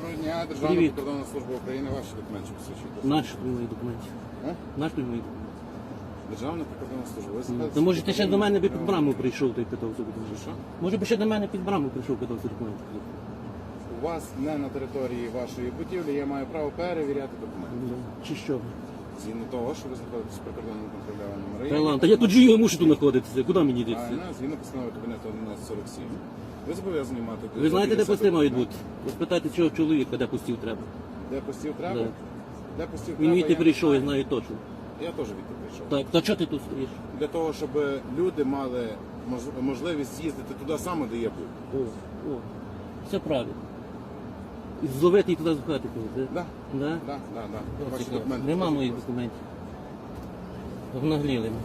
Доброго дня, Державна Привіт. прикордонна служба України, ваші документи посвідчують. Наш мої документи. Е? Наш тобі мої документи. Державна прикордонна служба. Ви Ну, знаєте, То може ти ще до мене би під Державна- браму прийшов, той питав собі документи. Що? Може би ще до мене під браму прийшов, питав собі документи. У вас не на території вашої будівлі, я маю право перевіряти документи. Ну, Чи що? Згідно того, що ви знаходитесь в прикордонному контрольованому Та районі. ладно, та я тут живу, я мушу тут знаходитися. Куди мені йдеться? Правильно, згідно постанови кабінету 1147. Ви зобов'язані мати... Ви знаєте, де пости мають бути? Ви спитайте, чого чоловіка, де постів треба. Де постів треба? Да. Де постів Він треба? звідти я прийшов, я знаю. точно. Я теж відти прийшов. Так, та чого ти тут стоїш? Для того, щоб люди мали мож- можливість їздити туди саме, де я був. О, о, все правильно. І зловити їх туди з хати. коли, Да, Да? да, да, да. Ваші Цікаво. документи. Нема моїх документів. Обнагліли. мене.